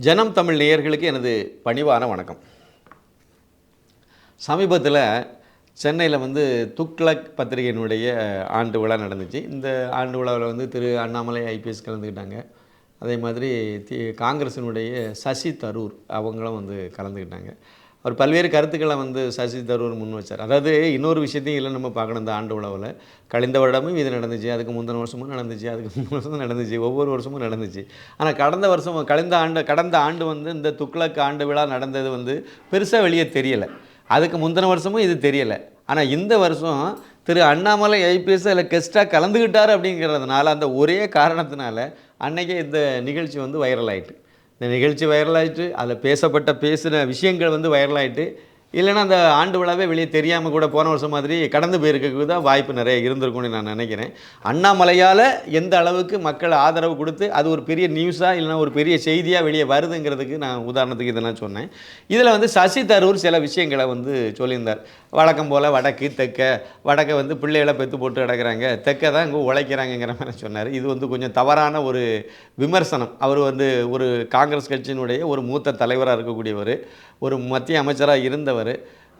ஜனம் தமிழ் நேயர்களுக்கு எனது பணிவான வணக்கம். சமீபத்தில் சென்னையில் வந்து துக்ளக் பத்திரிகையினுடைய ஆண்டு விழா நடந்துச்சு. இந்த ஆண்டு விழாவில் வந்து திரு அண்ணாமலை ஐபிஎஸ் கலந்துக்கிட்டாங்க. அதே மாதிரி தி காங்கிரஸினுடைய சசி தரூர் அவங்களும் வந்து கலந்துக்கிட்டாங்க. அவர் பல்வேறு கருத்துக்களை வந்து சசி தரூர் முன் வச்சார். அதாவது இன்னொரு விஷயத்தையும் இல்லை நம்ம பார்க்கணும் இந்த ஆண்டு விழாவில் கழிந்த வருடமும் இது நடந்துச்சு அதுக்கு முந்தின வருஷமும் நடந்துச்சு அதுக்கு மூணு வருஷமும் நடந்துச்சு ஒவ்வொரு வருஷமும் நடந்துச்சு. ஆனால் கடந்த வருஷம் கழிந்த ஆண்டு கடந்த ஆண்டு வந்து இந்த துக்ளக் ஆண்டு விழா நடந்தது வந்து பெருசாக வெளியே தெரியலை. அதுக்கு முந்தின வருஷமும் இது தெரியலை. ஆனால் இந்த வருஷம் திரு அண்ணாமலை ஐபிஎஸ் அதில் கெஸ்ட்டாக கலந்துக்கிட்டார் அப்படிங்கிறதுனால அந்த ஒரே காரணத்தினால அன்றைக்கே இந்த நிகழ்ச்சி வந்து வைரல் ஆயிட்டு. இந்த நிகழ்ச்சி வைரலாகிட்டு அதில் பேசப்பட்ட பேசின விஷயங்கள் வந்து வைரலாகிட்டு இல்லைன்னா அந்த ஆண்டு விழாவே வெளியே தெரியாமல் கூட போன வருஷம் மாதிரி கடந்து போயிருக்கிறதுக்கு தான் வாய்ப்பு நிறைய இருந்திருக்கும்னு நான் நினைக்கிறேன். அண்ணாமலையால் எந்த அளவுக்கு மக்கள் ஆதரவு கொடுத்து அது ஒரு பெரிய நியூஸாக இல்லைன்னா ஒரு பெரிய செய்தியாக வெளியே வருதுங்கிறதுக்கு நான் உதாரணத்துக்கு இதெல்லாம் சொன்னேன். இதில் வந்து சசி தரூர் சில விஷயங்களை வந்து சொல்லியிருந்தார். வழக்கம் போல் வடக்கு தெற்க வடக்க வந்து பிள்ளைகளை பெற்று போட்டு கிடக்கிறாங்க தெற்க தான் இங்கே உழைக்கிறாங்கங்கிற மாதிரி சொன்னார். இது வந்து கொஞ்சம் தவறான ஒரு விமர்சனம். அவர் வந்து ஒரு காங்கிரஸ் கட்சியினுடைய ஒரு மூத்த தலைவராக இருக்கக்கூடியவர். ஒரு மத்திய அமைச்சராக இருந்தவர்.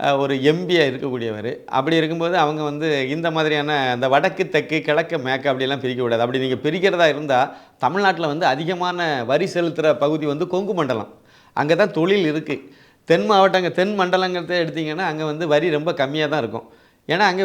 அஹ், ஒரு எம்பியாக இருக்கக்கூடியவர். அப்படி இருக்கும்போது அவங்க வந்து இந்த மாதிரியான இந்த வடக்கு தெற்கு கிழக்கு மேற்கு அப்படிலாம் பிரிக்கக்கூடாது அப்படி நீங்கள் பிரிக்கிறதா இருந்தால் தமிழ்நாட்டில் வந்து அதிகமான வரி செலுத்துகிற பகுதி வந்து கொங்கு மண்டலம். அங்கே தான் தொழில் இருக்குது தென் மாவட்டங்கள் தென் மண்டலங்கிறத எடுத்திங்கன்னா அங்கே வந்து வரி ரொம்ப கம்மியாக தான் இருக்கும். ஏன்னா அங்கே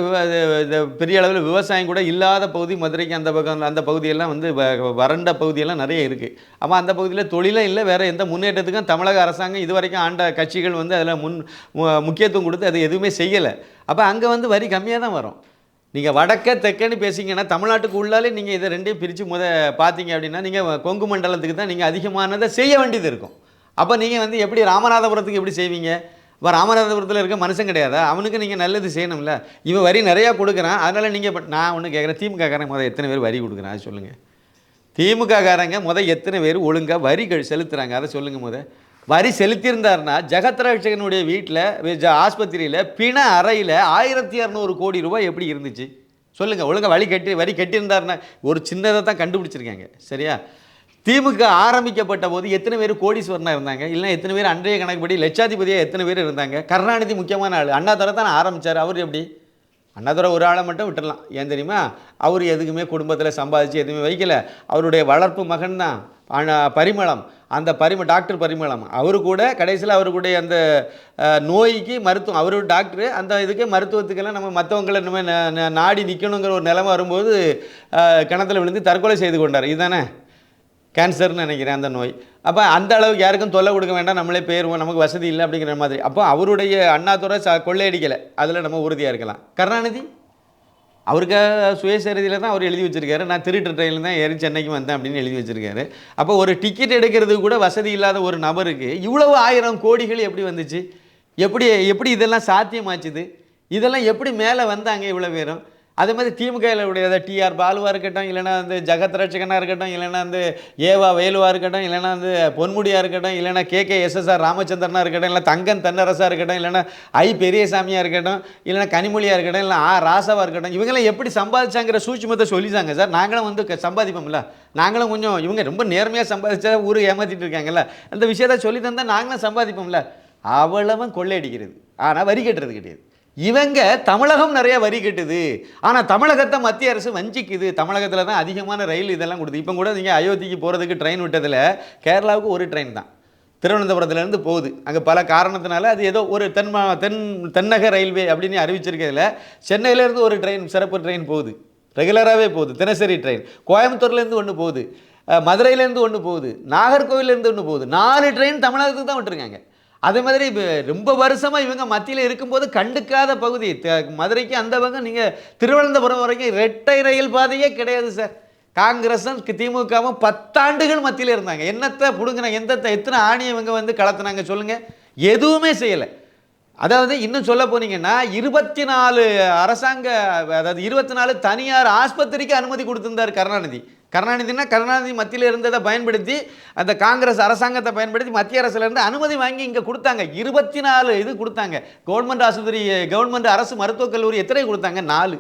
இது பெரிய அளவில் விவசாயம் கூட இல்லாத பகுதி மதுரைக்கு அந்த பக்கம் அந்த பகுதியெல்லாம் வந்து வ- வறண்ட பகுதியெல்லாம் நிறைய இருக்குது அப்போ அந்த பகுதியில் தொழிலும் இல்லை வேறு எந்த முன்னேற்றத்துக்கும் தமிழக அரசாங்கம் இது வரைக்கும் ஆண்ட கட்சிகள் வந்து அதில் முன் மு- முக்கியத்துவம் கொடுத்து அது எதுவுமே செய்யலை. அப்போ அங்கே வந்து வரி கம்மியாக தான் வரும். நீங்கள் வடக்க தெற்கன்னு பேசிங்கன்னா தமிழ்நாட்டுக்கு உள்ளாலே நீங்கள் இதை ரெண்டையும் பிரித்து முத பார்த்தீங்க அப்படின்னா நீங்கள் கொங்கு மண்டலத்துக்கு தான் நீங்கள் அதிகமானதை செய்ய வேண்டியது இருக்கும். அப்போ நீங்கள் வந்து எப்படி ராமநாதபுரத்துக்கு எப்படி செய்வீங்க? இப்போ ராமநாதபுரத்தில் இருக்க மனுஷன் கிடையாதா? அவனுக்கு நீங்கள் நல்லது செய்யணும்ல. இவன் வரி நிறையா கொடுக்குறான். அதனால் நீங்கள் இப்போ நான் ஒன்று கேட்குறேன் திமுக காரங்க முதல் எத்தனை பேர் வரி கொடுக்குறான் அது சொல்லுங்கள் திமுக காரங்க முதல் எத்தனை பேர் ஒழுங்காக வரி கழி செலுத்துகிறாங்க அதை சொல்லுங்கள் முத வரி செலுத்தியிருந்தார்னா ஜெகத்ராட்சகனுடைய வீட்டில் ஆஸ்பத்திரியில் பிண அறையில் ஆயிரத்தி இரநூறு கோடி ரூபாய் எப்படி இருந்துச்சு? சொல்லுங்கள் ஒழுங்கா வழி கட்டி வரி கட்டியிருந்தாருன்னா ஒரு சின்னதை தான் கண்டுபிடிச்சிருக்காங்க. சரியா? திமுக ஆரம்பிக்கப்பட்ட போது எத்தனை பேர் கோடீஸ்வரனாக இருந்தாங்க? இல்லை எத்தனை பேர் அன்றைய கணக்குப்படி லட்சாதிபதியாக எத்தனை பேர் இருந்தாங்க? கருணாநிதி முக்கியமான ஆள். அண்ணாதுரை தான் ஆரம்பித்தார் அவர் எப்படி? அண்ணாதுரை ஒரு ஆளை மட்டும் விட்டுடலாம் ஏன் தெரியுமா? அவர் எதுக்குமே குடும்பத்தில் சம்பாதிச்சு எதுவுமே வைக்கல. அவருடைய வளர்ப்பு மகன் தான். பரிமளம். அந்த பரிம டாக்டர் பரிமளம். அவரு கூட கடைசியில் அவருடைய அந்த நோய்க்கு மருத்துவம். அவரு டாக்டரு. அந்த இதுக்கு மருத்துவத்துக்கெல்லாம் நம்ம மற்றவங்களை நம்ம நாடி நிற்கணுங்கிற ஒரு நிலைமை வரும்போது கிணத்துல விழுந்து தற்கொலை செய்து கொண்டார். இதுதானே? கேன்சர்னு நினைக்கிறேன் அந்த நோய். அப்போ அந்த அளவுக்கு யாருக்கும் தொல்லை கொடுக்க வேண்டாம். நம்மளே போயிடுவோம் நமக்கு வசதி இல்லை அப்படிங்கிற மாதிரி. அப்போ அவருடைய அண்ணாதுரை ச கொள்ளையடிக்கலை. அதில் நம்ம உறுதியாக இருக்கலாம். கருணாநிதி அவருக்கு சுயசரிதியில் தான் அவர் எழுதி வச்சிருக்காரு. நான் திருட்டு ட்ரெயினில் தான் ஏறி சென்னைக்கு வந்தேன் அப்படின்னு எழுதி வச்சிருக்காரு. அப்போ ஒரு டிக்கெட் எடுக்கிறதுக்கு கூட வசதி இல்லாத ஒரு நபருக்கு இவ்வளவு ஆயிரம் கோடிகள் எப்படி வந்துச்சு? எப்படி எப்படி இதெல்லாம் சாத்தியமாச்சுது? இதெல்லாம் எப்படி மேலே வந்தாங்க இவ்வளோ பேரும்? அதே மாதிரி திமுகவில் உடைய டிஆர் பாலுவாக இருக்கட்டும் இல்லைன்னா வந்து ஜெகத் ரட்சகனாக இருக்கட்டும் இல்லைன்னா வந்து ஏவா வேலுவாக இருக்கட்டும் இல்லைன்னா வந்து பொன்முடியாக இருக்கட்டும் இல்லைன்னா கே கே எஸ்எஸ்ஆர் ராமச்சந்திரனாக இருக்கட்டும் இல்லை தங்கன் தென்னரசாக இருக்கட்டும் இல்லைன்னா ஐ பெரியசாமியாக இருக்கட்டும் இல்லைன்னா கனிமொழியாக இருக்கட்டும் இல்லை ஆ ராசாவாக இருக்கட்டும் இவங்களாம் எப்படி சம்பாதிச்சாங்கிற சூட்சுமத்தை சொல்லிச்சாங்க சார். நாங்களும் வந்து சம்பாதிப்போம்ல. நாங்களும் கொஞ்சம் இவங்க ரொம்ப நேர்மையாக சம்பாதிச்சா ஊர் ஏமாற்றிட்டு இருக்காங்கல்ல. அந்த விஷயத்த சொல்லி தந்தால் நாங்களும் சம்பாதிப்போம்ல. அவ்வளவும் கொள்ளையடிக்கிறது. ஆனால் வரி கட்டுறது கிடையாது. இவங்க தமிழகம் நிறைய வரி கட்டுது. ஆனால் தமிழகத்தை மத்திய அரசு வஞ்சிக்குது. தமிழகத்தில் தான் அதிகமான ரயில் இதெல்லாம் கொடுத்து இப்போ கூட நீங்கள் அயோத்திக்கு போகிறதுக்கு ட்ரெயின் விட்டதில் கேரளாவுக்கு ஒரு ட்ரெயின் தான். திருவனந்தபுரத்துலேருந்து போகுது. அங்கே பல காரணத்தினால அது ஏதோ ஒரு தென் மா தென் தென்னக ரயில்வே அப்படின்னு அறிவிச்சிருக்கிறதுல சென்னையிலேருந்து ஒரு ட்ரெயின் சிறப்பு ட்ரெயின் போகுது. ரெகுலராகவே போகுது. தினசரி ட்ரெயின் கோயம்புத்தூர்லேருந்து ஒன்று போகுது. மதுரையிலேருந்து ஒன்று போகுது. நாகர்கோவிலேருந்து ஒன்று போகுது. நாலு ட்ரெயின் தமிழகத்துக்கு தான் விட்டுருக்காங்க. அதே மாதிரி இப்போ ரொம்ப வருஷமாக இவங்க மத்தியில் இருக்கும்போது கண்டுக்காத பகுதி. மதுரைக்கு அந்த பக்கம் நீங்கள் திருவனந்தபுரம் வரைக்கும் இரட்டை ரயில் பாதையே கிடையாது சார் காங்கிரஸும் திமுகவும் பத்தாண்டுகள் மத்தியில் இருந்தாங்க. என்னத்தை பிடுங்கினாங்க எந்த எத்தனை ஆணி இவங்க வந்து கலத்துனாங்க சொல்லுங்கள் எதுவுமே செய்யலை. அதாவது இன்னும் சொல்ல போனீங்கன்னா இருபத்தி நாலு அரசாங்க அதாவது இருபத்தி நாலு தனியார் ஆஸ்பத்திரிக்கு அனுமதி கொடுத்திருந்தார் கருணாநிதி. கருணாநிதினா கருணாநிதி மத்தியில் இருந்ததை பயன்படுத்தி அந்த காங்கிரஸ் அரசாங்கத்தை பயன்படுத்தி மத்திய அரசுலேருந்து அனுமதி வாங்கி இங்கே கொடுத்தாங்க. இருபத்தி நாலு இது கொடுத்தாங்க. கவர்மெண்ட் ஆஸ்பத்திரி கவர்மெண்ட் அரசு மருத்துவக் கல்லூரி எத்தனை கொடுத்தாங்க? நாலு.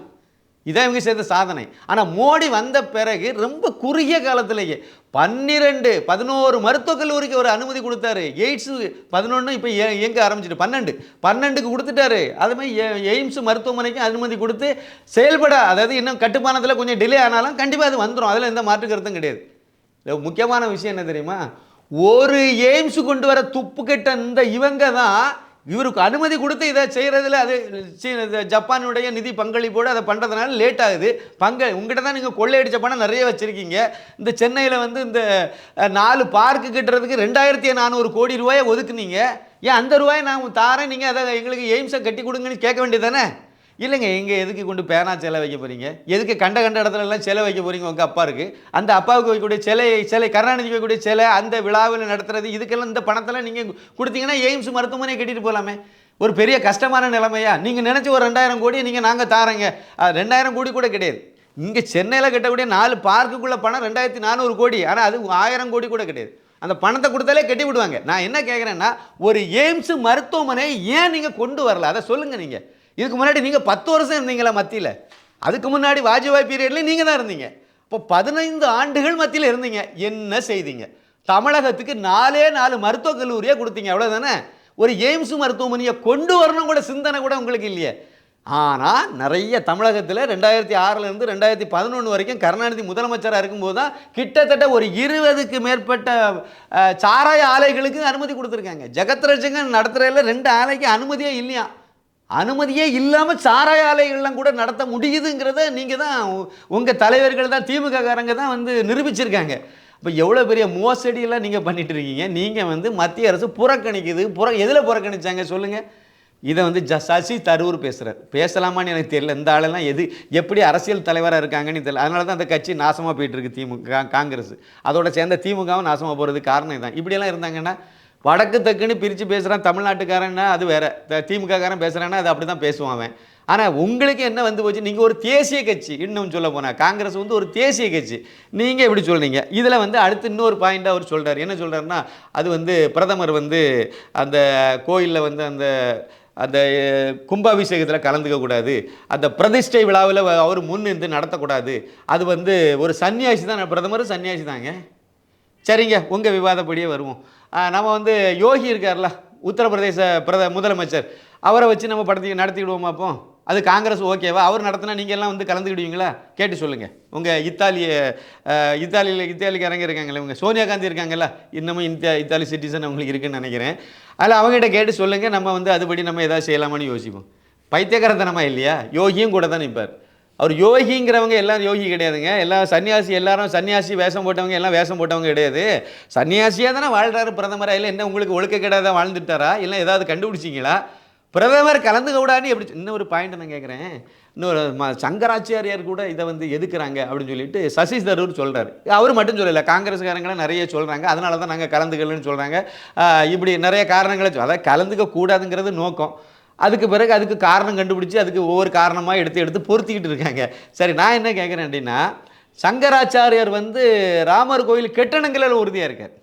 இதான் இவங்க செய்த சாதனை. ஆனால் மோடி வந்த பிறகு ரொம்ப குறுகிய காலத்திலேயே பன்னிரெண்டு பதினோரு மருத்துவக் கல்லூரிக்கு ஒரு அனுமதி கொடுத்தாரு. எய்ட்ஸு பதினொன்று இப்போ இயங்க ஆரம்பிச்சிட்டு பன்னெண்டு. பன்னெண்டுக்கு கொடுத்துட்டாரு. அதுமாதிரி எ- எய்ம்ஸ் மருத்துவமனைக்கு அனுமதி கொடுத்து செயல்பட அதாவது இன்னும் கட்டுமானத்தில் கொஞ்சம் டிலே ஆனாலும் கண்டிப்பாக அது வந்துடும் அதில் எந்த மாற்று கருத்தும் கிடையாது. முக்கியமான விஷயம் என்ன தெரியுமா? ஒரு எய்ம்ஸ் கொண்டு வர துப்பு கெட்ட இந்த இவங்க தான் இவருக்கு அனுமதி கொடுத்து இதை செய்கிறதுல அது சீ- ஜப்பானுடைய நிதி பங்களிப்போடு அதை பண்ணுறதுனால லேட் ஆகுது. பங்க உங்ககிட்ட தான் நீங்கள் கொள்ளையடிச்ச பணம் நிறைய வச்சுருக்கீங்க. இந்த சென்னையில் வந்து இந்த நாலு பார்க்கு கட்டுறதுக்கு ரெண்டாயிரத்தி நானூறு கோடி ரூபாயை ஒதுக்குனீங்க. ஏன் அந்த ரூபாயை நான் தாரேன்? நீங்கள் அதை எங்களுக்கு எய்ம்ஸை கட்டி கொடுங்கன்னு கேட்க வேண்டியதானே இல்லைங்க எங்கே எதுக்கு கொண்டு பேனா சிலை வைக்க போகிறீங்க எதுக்கு கண்ட கண்ட இடத்துல எல்லாம் சிலை வைக்க போகிறீங்க உங்கள் அப்பாருக்கு அந்த அப்பாவுக்கு வைக்கக்கூடிய சிலை சிலை கருணாநிதிக்கு வைக்கக்கூடிய சிலை அந்த விழாவில் நடத்துறது இதுக்கெல்லாம் இந்த பணத்தெல்லாம் நீங்கள் கொடுத்தீங்கன்னா எய்ம்ஸ் மருத்துவமனை கட்டிட்டு போகலாமே ஒரு பெரிய கஷ்டமான நிலைமையா? நீங்கள் நினச்சி ஒரு ரெண்டாயிரம் கோடி நீங்கள் நாங்கள் தாரங்க. ரெண்டாயிரம் கோடி கூட கிடையாது. இங்கே சென்னையில் கட்டக்கூடிய நாலு பார்க்குக்குள்ளே பணம் ரெண்டாயிரத்தி நானூறு கோடி. ஆனால் அது ஆயிரம் கோடி கூட கிடையாது. அந்த பணத்தை கொடுத்தாலே கட்டி விடுவாங்க. நான் என்ன கேட்குறேன்னா ஒரு எய்ம்ஸ் மருத்துவமனை ஏன் நீங்கள் கொண்டு வரல? அதை சொல்லுங்கள் நீங்கள் இதுக்கு முன்னாடி நீங்கள் பத்து வருஷம் இருந்தீங்களா மத்தியில்? அதுக்கு முன்னாடி வாஜ்பாய் பீரியட்லேயும் நீங்கள் தான் இருந்தீங்க. இப்போ பதினைந்து ஆண்டுகள் மத்தியில் இருந்தீங்க. என்ன செய்தீங்க? தமிழகத்துக்கு நாலே நாலு மருத்துவக் கல்லூரியாக கொடுத்தீங்க. அவ்வளோதானே ஒரு எய்ம்ஸ் மருத்துவமனையை கொண்டு வரணும் கூட சிந்தனை கூட உங்களுக்கு இல்லையே. ஆனால் நிறைய தமிழகத்தில் ரெண்டாயிரத்தி ஆறிலிருந்து ரெண்டாயிரத்தி பதினொன்று வரைக்கும் கருணாநிதி முதலமைச்சராக இருக்கும்போது தான் கிட்டத்தட்ட ஒரு இருபதுக்கு மேற்பட்ட சாராய ஆலைகளுக்கு அனுமதி கொடுத்துருக்காங்க. ஜெகத்ரட்சங்க ரட்சகன் ரெண்டு ஆலைக்கு அனுமதியே இல்லையா அனுமதியே இல்லாமல் சாராய ஆலைகள்லாம் கூட நடத்த முடியுதுங்கிறத நீங்கள் தான் உங்கள் தலைவர்கள் தான் திமுககாரங்க தான் வந்து நிரூபிச்சிருக்காங்க. இப்போ எவ்வளோ பெரிய மோசடியெல்லாம் நீங்கள் பண்ணிட்டு இருக்கீங்க? நீங்கள் வந்து மத்திய அரசு புறக்கணிக்குது புற எதில் புறக்கணிச்சாங்க சொல்லுங்கள் இதை வந்து ஜ சசி தரூர் பேசுகிறார் பேசலாமான்னு எனக்கு தெரியல. இந்த ஆளெல்லாம் எது எப்படி அரசியல் தலைவராக இருக்காங்கன்னு தெரியல. அதனால தான் அந்த கட்சி நாசமாக போயிட்டுருக்கு திமுக காங்கிரஸ். அதோட சேர்ந்த திமுகவும் நாசமாக போகிறதுக்கு காரணம் இதுதான் இப்படியெல்லாம் இருந்தாங்கன்னா வடக்கு தெக்குன்னு பிரித்து பேசுகிறான் தமிழ்நாட்டுக்காரன்னா அது வேற. த- பேசுகிறான்னா அது அப்படி தான் பேசுவான் அவன். ஆனால் உங்களுக்கு என்ன வந்து போச்சு? நீங்கள் ஒரு தேசிய கட்சி. இன்னும் சொல்ல போனால் காங்கிரஸ் வந்து ஒரு தேசிய கட்சி. நீங்கள் எப்படி சொல்கிறீங்க இதில் வந்து அடுத்து இன்னொரு பாயிண்ட்டாக அவர் சொல்கிறார் என்ன சொல்கிறாருன்னா அது வந்து பிரதமர் வந்து அந்த கோயிலில் வந்து அந்த அந்த கும்பாபிஷேகத்தில் கலந்துக்க கூடாது. அந்த பிரதிஷ்டை விழாவில் அவர் முன் இருந்து நடத்தக்கூடாது. அது வந்து ஒரு சன்னியாசி தான்? பிரதமர் சன்னியாசி தாங்க சரிங்க உங்கள் விவாதப்படியே வருவோம். நம்ம வந்து யோகி இருக்கார்ல உத்தரப்பிரதேச பிரத முதலமைச்சர். அவரை வச்சு நம்ம படத்தை நடத்திக்கிடுவோமா அப்போ? அது காங்கிரஸ் ஓகேவா? அவர் நடத்தினா நீங்கள் எல்லாம் வந்து கலந்துக்கிடுவீங்களா? கேட்டு சொல்லுங்கள் உங்கள் இத்தாலிய இத்தாலியில் இத்தாலிக்காரங்க இருக்காங்களே உங்கள் சோனியா காந்தி இருக்காங்கல்ல இன்னமும் இந்தியா இத்தாலி சிட்டிசன் அவங்களுக்கு இருக்குன்னு நினைக்கிறேன். அதில் அவங்ககிட்ட கேட்டு சொல்லுங்கள் நம்ம வந்து அதுபடி நம்ம எதாவது செய்யலாமான்னு யோசிப்போம். பைத்தியக்காரத்தனமா இல்லையா? யோகியும் கூட தான் நிற்பார். அவர் யோகிங்கிறவங்க எல்லாரும் யோகி கிடையாதுங்க. எல்லாம் சன்னியாசி எல்லாரும் சன்னியாசி வேஷம் போட்டவங்க எல்லாம் வேஷம் போட்டவங்க கிடையாது. சன்னியாசியாக தானே வாழ்கிறாரு பிரதமராக இல்லை என்ன உங்களுக்கு ஒழுக்க கிடையாத வாழ்ந்துட்டாரா? இல்லை ஏதாவது கண்டுபிடிச்சிங்களா? பிரதமர் கலந்துக்க கூடாதுன்னு எப்படி இன்னொரு பாயிண்ட் நான் கேட்குறேன் இன்னொரு ம சங்கராச்சாரியார் கூட இதை வந்து எதுக்குறாங்க அப்படின்னு சொல்லிட்டு சசி தரூர் சொல்கிறாரு அவர் மட்டும் சொல்லலை காங்கிரஸ்காரங்களாம் நிறைய சொல்கிறாங்க அதனால தான் நாங்கள் கலந்துக்கலன்னு சொல்கிறாங்க இப்படி நிறைய காரணங்களை சொல் அதாவது கலந்துக்க கூடாதுங்கிறது நோக்கம். அதுக்கு பிறகு அதுக்கு காரணம் கண்டுபிடிச்சி அதுக்கு ஒவ்வொரு காரணமாக எடுத்து எடுத்து பொருத்திக்கிட்டு இருக்காங்க. சரி நான் என்ன கேட்குறேன் அப்படின்னா சங்கராச்சாரியார் வந்து ராமர் கோயில் கெட்டணங்களில் உறுதியாக இருக்கார்.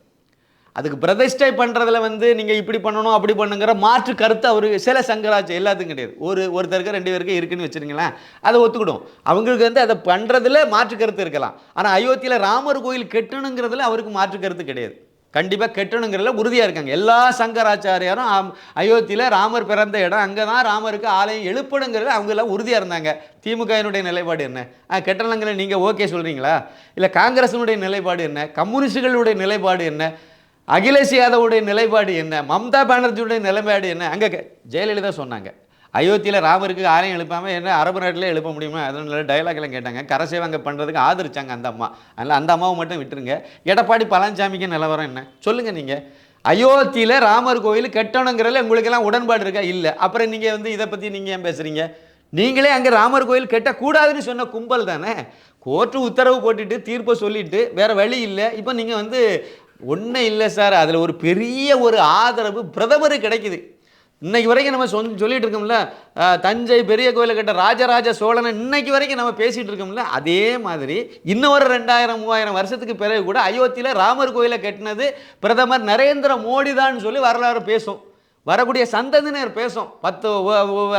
அதுக்கு பிரதிஷ்டை பண்ணுறதுல வந்து நீங்கள் இப்படி பண்ணணும் அப்படி பண்ணுங்கிற மாற்று கருத்து அவர் சில சங்கராச்சாரம் எல்லாத்துக்கும் கிடையாது. ஒரு ஒருத்தருக்கு ரெண்டு பேருக்கு இருக்குன்னு வச்சுருங்களேன் அதை ஒத்துக்கிடும். அவங்களுக்கு வந்து அதை பண்ணுறதுல மாற்று கருத்து இருக்கலாம். ஆனால் அயோத்தியில் ராமர் கோயில் கெட்டணுங்கிறதுல அவருக்கு மாற்று கருத்து கிடையாது. கண்டிப்பாக கெட்டணுங்கிறதுல உறுதியாக இருக்காங்க. எல்லா சங்கராச்சாரியாரும் அயோத்தியில் ராமர் பிறந்த இடம் அங்கே தான் ராமருக்கு ஆலயம் எழுப்பணுங்கிறதுல அவங்க எல்லாம் உறுதியாக இருந்தாங்க. திமுகவினுடைய நிலைப்பாடு என்ன? ஆ கெட்டணங்களை நீங்கள் ஓகே சொல்கிறீங்களா இல்லை காங்கிரஸினுடைய நிலைப்பாடு என்ன? கம்யூனிஸ்டுகளுடைய நிலைப்பாடு என்ன? அகிலேஷ் யாதவுடைய நிலைப்பாடு என்ன? மம்தா பானர்ஜியுடைய நிலைப்பாடு என்ன? அங்கே ஜெயலலிதா சொன்னாங்க. அயோத்தியில் ராமருக்கு ஆலயம் எழுப்பாமல் என்ன அரபு நாட்டிலே எழுப்ப முடியுமா? அதனால டைலாக்லாம் கேட்டாங்க. கேட்டாங்க அங்கே பண்ணுறதுக்கு ஆதரிச்சாங்க அந்த அம்மா. அதனால் அந்த அம்மாவை மட்டும் விட்டுருங்க. எடப்பாடி பழனிசாமிக்கு நிலவரம் என்ன? சொல்லுங்கள் நீங்கள் அயோத்தியில் ராமர் கோயில் கட்டணுங்கிறதுல உங்களுக்கெல்லாம் உடன்பாடு இருக்கா? இல்லை. அப்புறம் நீங்கள் வந்து இதை பற்றி நீங்கள் ஏன் பேசுகிறீங்க நீங்களே அங்கே ராமர் கோயில் கட்டக்கூடாதுன்னு சொன்ன கும்பல் தானே? கோர்ட்டு உத்தரவு போட்டுட்டு தீர்ப்பை சொல்லிட்டு வேறு வழி இல்லை. இப்போ நீங்கள் வந்து ஒன்றும் இல்லை சார். அதில் ஒரு பெரிய ஒரு ஆதரவு பிரதமருக்கு கிடைக்குது. இன்னைக்கு வரைக்கும் நம்ம சொல் சொல்லிட்டு இருக்கோம்ல தஞ்சை பெரிய கோயிலை கட்ட ராஜராஜ சோழனை இன்னைக்கு வரைக்கும் நம்ம பேசிட்டு இருக்கோம்ல அதே மாதிரி இன்னும் ஒரு ரெண்டாயிரம் மூவாயிரம் வருஷத்துக்கு பிறகு கூட அயோத்தியில் ராமர் கோயிலை கட்டினது பிரதமர் நரேந்திர மோடி தான் சொல்லி வரலாறு பேசும். வரக்கூடிய சந்ததியினர் பேசும். பத்து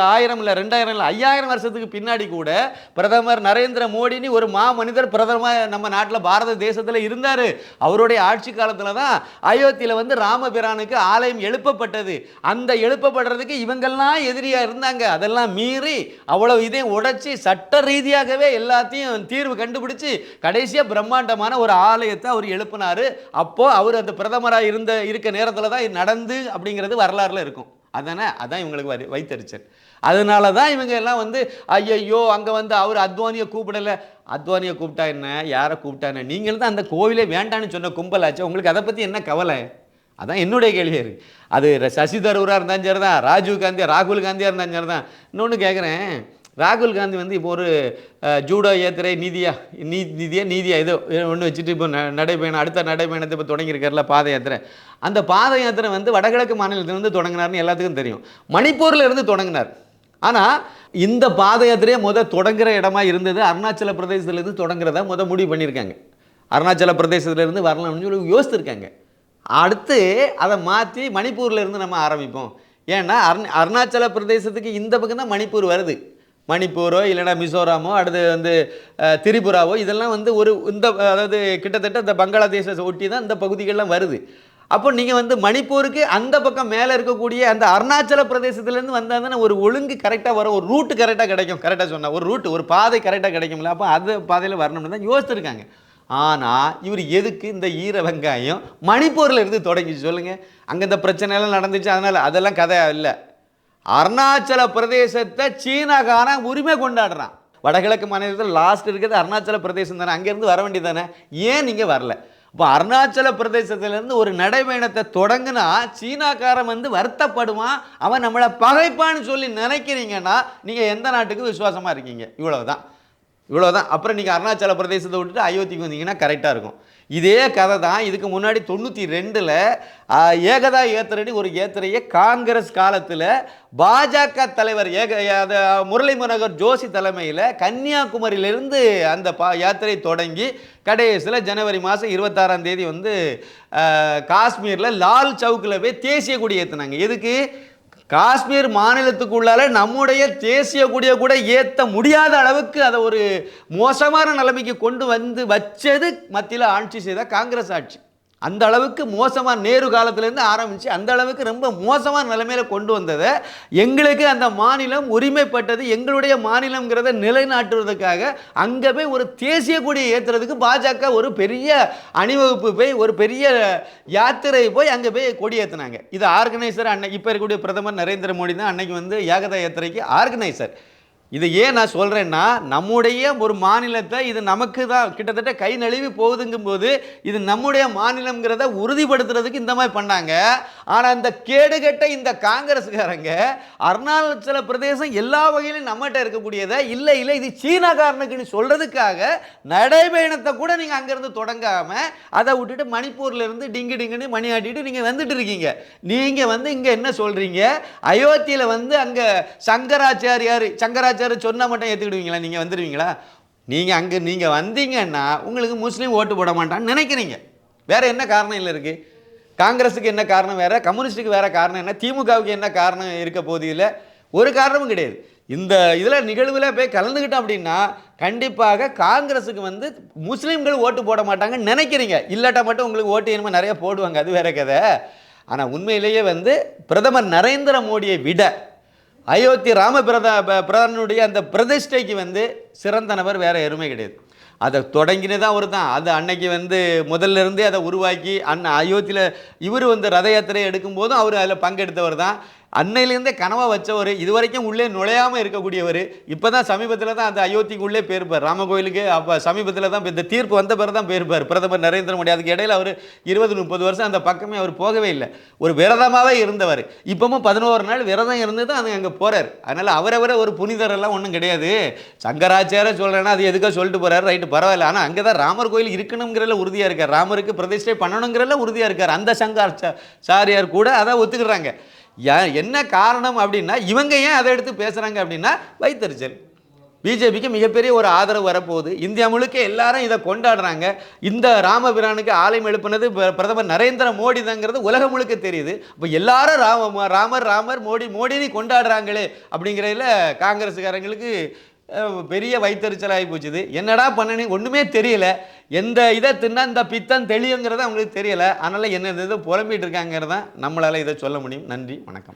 ஆயிரம் இல்லை ரெண்டாயிரம் இல்லை ஐயாயிரம் வருஷத்துக்கு பின்னாடி கூட பிரதமர் நரேந்திர மோடின்னு ஒரு மா மனிதர் பிரதமர் நம்ம நாட்டில் பாரத தேசத்தில் இருந்தார். அவருடைய ஆட்சி காலத்தில் தான் அயோத்தியில் வந்து ராமபிரானுக்கு ஆலயம் எழுப்பப்பட்டது. அந்த எழுப்பப்படுறதுக்கு இவங்கெல்லாம் எதிரியாக இருந்தாங்க. அதெல்லாம் மீறி அவ்வளவு இதையும் உடைச்சி சட்ட ரீதியாகவே எல்லாத்தையும் தீர்வு கண்டுபிடிச்சு கடைசியாக பிரம்மாண்டமான ஒரு ஆலயத்தை அவர் எழுப்பினார். அப்போது அவர் அந்த பிரதமராக இருந்த இருக்க நேரத்தில் தான் இது நடந்து அப்படிங்கிறது வரலாறு. வரலாறுல இருக்கும். அதானே? அதான் இவங்களுக்கு வரி வைத்தறிச்சல். அதனால தான் இவங்க எல்லாம் வந்து ஐயையோ அங்கே வந்து அவர் அத்வானியை கூப்பிடலை. அத்வானியை கூப்பிட்டா என்ன? யாரை கூப்பிட்டா என்ன? நீங்கள் தான் அந்த கோவிலே வேண்டான்னு சொன்ன கும்பலாச்சு உங்களுக்கு அதை பற்றி என்ன கவலை? அதான் என்னுடைய கேள்வி இருக்குது அது சசி தரூராக இருந்தாலும் சரி தான் ராஜீவ் காந்தி ராகுல் காந்தியாக இருந்தாலும் சரி தான் இன்னொன்று கேட்குறேன் ராகுல் காந்தி வந்து இப்போ ஒரு ஜூடோ ஏத்திரை நீதியா நீ நீதியா நீதியா ஏதோ ஒன்று வச்சுட்டு இப்போ நடைபயணம் அடுத்த நடைபயணத்தை இப்போ தொடங்கியிருக்கார்ல பாத யாத்திரை. அந்த பாத யாத்திரை வந்து வடகிழக்கு மாநிலத்திலிருந்து தொடங்கினார்னு எல்லாத்துக்கும் தெரியும். மணிப்பூரில் இருந்து தொடங்கினார். ஆனால் இந்த பாத யாத்திரையை முத தொடங்குற இடமா இருந்தது அருணாச்சல பிரதேசத்துலேருந்து தொடங்குறதா முத முடிவு பண்ணியிருக்காங்க. அருணாச்சல பிரதேசத்துலேருந்து வரலாம்னு சொல்லி யோசித்திருக்காங்க. அடுத்து அதை மாற்றி மணிப்பூர்ல இருந்து நம்ம ஆரம்பிப்போம். ஏன்னா அருண் அருணாச்சல பிரதேசத்துக்கு இந்த பக்கம் தான் மணிப்பூர் வருது. மணிப்பூரோ இல்லைனா மிசோராமோ அடுத்து வந்து திரிபுராவோ இதெல்லாம் வந்து ஒரு இந்த அதாவது கிட்டத்தட்ட இந்த பங்களாதேஷை ஒட்டி தான் இந்த பகுதிகள்லாம் வருது. அப்போ நீங்கள் வந்து மணிப்பூருக்கு அந்த பக்கம் மேலே இருக்கக்கூடிய அந்த அருணாச்சல பிரதேசத்துலேருந்து வந்தால் தானே ஒரு ஒழுங்கு கரெக்டாக வரும் ஒரு ரூட்டு கரெக்டாக கிடைக்கும். கரெக்டாக சொன்னால் ஒரு ரூட்டு ஒரு பாதை கரெக்டாக கிடைக்கும்ல அப்போ அந்த பாதையில் வரணும்னு தான் யோசிச்சிருக்காங்க. ஆனால் இவர் எதுக்கு இந்த ஈர வெங்காயம் மணிப்பூரில் இருந்து தொடங்கி சொல்லுங்கள் அங்கே இந்த பிரச்சனைலாம் நடந்துச்சு அதனால் அதெல்லாம் கதை இல்லை. அருணாச்சல பிரதேசத்தை சீனாக்காரன் உரிமை கொண்டாடுறான். வடகிழக்கு மாநிலத்தில் லாஸ்ட் இருக்கிறது அருணாச்சல பிரதேசம் தானே. அங்கேருந்து வர வேண்டியது தானே. ஏன் நீங்கள் வரல? இப்போ அருணாச்சல பிரதேசத்திலேருந்து ஒரு நடைபயணத்தை தொடங்குனா சீனாக்காரன் வந்து வருத்தப்படுவான். அவன் நம்மளை பகைப்பான்னு சொல்லி நினைக்கிறீங்கன்னா நீங்கள் எந்த நாட்டுக்கு விசுவாசமாக இருக்கீங்க? இவ்வளவுதான். இவ்வளோதான் அப்புறம் நீங்கள் அருணாச்சல பிரதேசத்தை விட்டுட்டு அயோத்திக்கு வந்தீங்கன்னா கரெக்டாக இருக்கும். இதே கதை தான் இதுக்கு முன்னாடி தொண்ணூற்றி ரெண்டில் ஏகதா ஏத்திரடி ஒரு ஏத்திரையை காங்கிரஸ் காலத்தில் பாஜக தலைவர் ஏக அது முரளி மனோகர் ஜோஷி தலைமையில் கன்னியாகுமரியிலிருந்து அந்த பா யாத்திரை தொடங்கி கடைசியில் ஜனவரி மாதம் இருபத்தாறாம் தேதி வந்து காஷ்மீரில் லால் சவுக்கில் போய் தேசிய கொடி ஏற்றுனாங்க எதுக்கு? காஷ்மீர் மாநிலத்துக்குள்ளால நம்முடைய தேசிய கொடியை கூட ஏற்ற முடியாத அளவுக்கு அதை ஒரு மோசமான நிலைமைக்கு கொண்டு வந்து வச்சது மத்தியில் ஆட்சி செய்த காங்கிரஸ் ஆட்சி. அந்த அளவுக்கு மோசமாக நேரு காலத்துலேருந்து ஆரம்பித்து அந்த அளவுக்கு ரொம்ப மோசமான நிலைமையில் கொண்டு வந்ததை எங்களுக்கு அந்த மாநிலம் உரிமைப்பட்டது எங்களுடைய மாநிலங்கிறத நிலைநாட்டுவதற்காக அங்கே போய் ஒரு தேசிய கொடியை ஏற்றுறதுக்கு பாஜக ஒரு பெரிய அணிவகுப்பு போய் ஒரு பெரிய யாத்திரை போய் அங்கே போய் கொடி ஏற்றினாங்க இது ஆர்கனைசர் அன்னைக்கு இப்போ இருக்கக்கூடிய பிரதமர் நரேந்திர மோடி தான் அன்னைக்கு வந்து ஏகதா யாத்திரைக்கு ஆர்கனைசர். இதை ஏன் நான் சொல்கிறேன்னா நம்முடைய ஒரு மாநிலத்தை இது நமக்கு தான் கிட்டத்தட்ட கை நழுவி போகுதுங்கும் போது இது நம்முடைய மாநிலங்கிறத உறுதிப்படுத்துறதுக்கு இந்த மாதிரி பண்ணாங்க. ஆனால் இந்த கேடுகட்ட இந்த காங்கிரஸ்காரங்க அருணாச்சல பிரதேசம் எல்லா வகையிலும் நம்மகிட்ட இருக்கக்கூடியதை இல்லை இல்லை இது சீனாக்காரனுக்குன்னு சொல்கிறதுக்காக நடைபயணத்தை கூட நீங்கள் அங்கேருந்து தொடங்காமல் அதை விட்டுட்டு மணிப்பூர்லேருந்து டிங்கு டிங்குன்னு மணி ஆட்டிட்டு நீங்கள் வந்துட்டு இருக்கீங்க. நீங்கள் வந்து இங்கே என்ன சொல்கிறீங்க அயோத்தியில் வந்து அங்கே சங்கராச்சாரியார் சொன்னால் மட்டும் ஏற்றுக்கிடுவீங்களா நீங்கள் வந்துடுவீங்களா நீங்கள் அங்கே நீங்கள் வந்தீங்கன்னா உங்களுக்கு முஸ்லீம் ஓட்டு போட மாட்டான்னு நினைக்கிறீங்க. வேறு என்ன காரணம் இல்லை இருக்குது காங்கிரஸுக்கு என்ன காரணம் வேறு? கம்யூனிஸ்ட்டுக்கு வேறு காரணம் என்ன? திமுகவுக்கு என்ன காரணம் இருக்க போகுது ஒரு காரணமும் கிடையாது. இந்த இதில் நிகழ்வில் போய் கலந்துக்கிட்டோம் அப்படின்னா கண்டிப்பாக காங்கிரஸுக்கு வந்து முஸ்லீம்கள் ஓட்டு போட மாட்டாங்கன்னு நினைக்கிறீங்க. இல்லாட்டா மட்டும் உங்களுக்கு ஓட்டு என்னமோ நிறைய போடுவாங்க. அது வேற கதை. ஆனால் உண்மையிலேயே வந்து பிரதமர் நரேந்திர மோடியை விட அயோத்தி ராம பிரதா ப- அந்த பிரதிஷ்டைக்கு வந்து சிறந்த நபர் வேறு எருமை கிடையாது. அதை தொடங்கினது அவர் தான். அது அன்னைக்கு வந்து முதல்ல இருந்தே அதை உருவாக்கி அன்ன அயோத்தியில் இவர் வந்து ரத யாத்திரை எடுக்கும்போதும் அவர் அதில் பங்கெடுத்தவர் தான். அன்னையிலேருந்தே கனவாக வச்சவர் இது வரைக்கும் உள்ளே நுழையாமல் இருக்கக்கூடியவர் இப்போ தான் சமீபத்தில் தான் அந்த அயோத்திக்கு உள்ளே போயிருப்பார். ராம கோயிலுக்கு அப்போ சமீபத்தில் தான் இந்த தீர்ப்பு வந்த பிறகு தான் போயிருப்பார். பிரதமர் நரேந்திர மோடி அதுக்கு இடையில் அவர் இருபது முப்பது வருஷம் அந்த பக்கமே அவர் போகவே இல்லை. ஒரு விரதமாகவே இருந்தவர். இப்பவும் பதினோரு நாள் விரதம் இருந்து தான் அது அங்கே போகிறார் அதனால் அவரவரை ஒரு புனிதரெல்லாம் ஒன்றும் கிடையாது. சங்கராச்சார சொல்கிறேன்னா அது எதுக்காக சொல்லிட்டு போகிறார் ரைட்டு பரவாயில்ல. ஆனால் அங்கே தான் ராமர் கோயில் இருக்கணுங்கிறல உறுதியாக இருக்கார். ராமருக்கு பிரதிஷ்டை பண்ணணுங்கிறல உறுதியாக இருக்கார். அந்த சங்காச்சா சாரியார் கூட அதை ஒத்துக்கிறாங்க என்ன காரணம் அப்படின்னா இவங்க ஏன் அதை எடுத்து பேசுகிறாங்க அப்படின்னா வைத்தறிச்சல். பிஜேபிக்கு மிகப்பெரிய ஒரு ஆதரவு வரப்போகுது. இந்தியா முழுக்க எல்லாரும் இதை கொண்டாடுறாங்க. இந்த ராமபிரானுக்கு ஆலயம் எழுப்பினது பிரதமர் நரேந்திர மோடி தாங்கிறது உலகம் முழுக்க தெரியுது. இப்போ எல்லாரும் ராம ராமர் ராமர் மோடி மோடினி கொண்டாடுறாங்களே அப்படிங்கிறதுல காங்கிரஸுக்காரங்களுக்கு பெரிய வைத்தறிச்சலாகி போச்சுது. என்னடா பண்ணனே ஒன்றுமே தெரியல. எந்த இதை தின்னா இந்த பித்தம் தெளியுங்கிறது அவங்களுக்கு தெரியலை. அதனால் என்ன இது புலம்பிட்டு இருக்காங்கிறதான் நம்மளால் இதை சொல்ல முடியும். நன்றி வணக்கம்.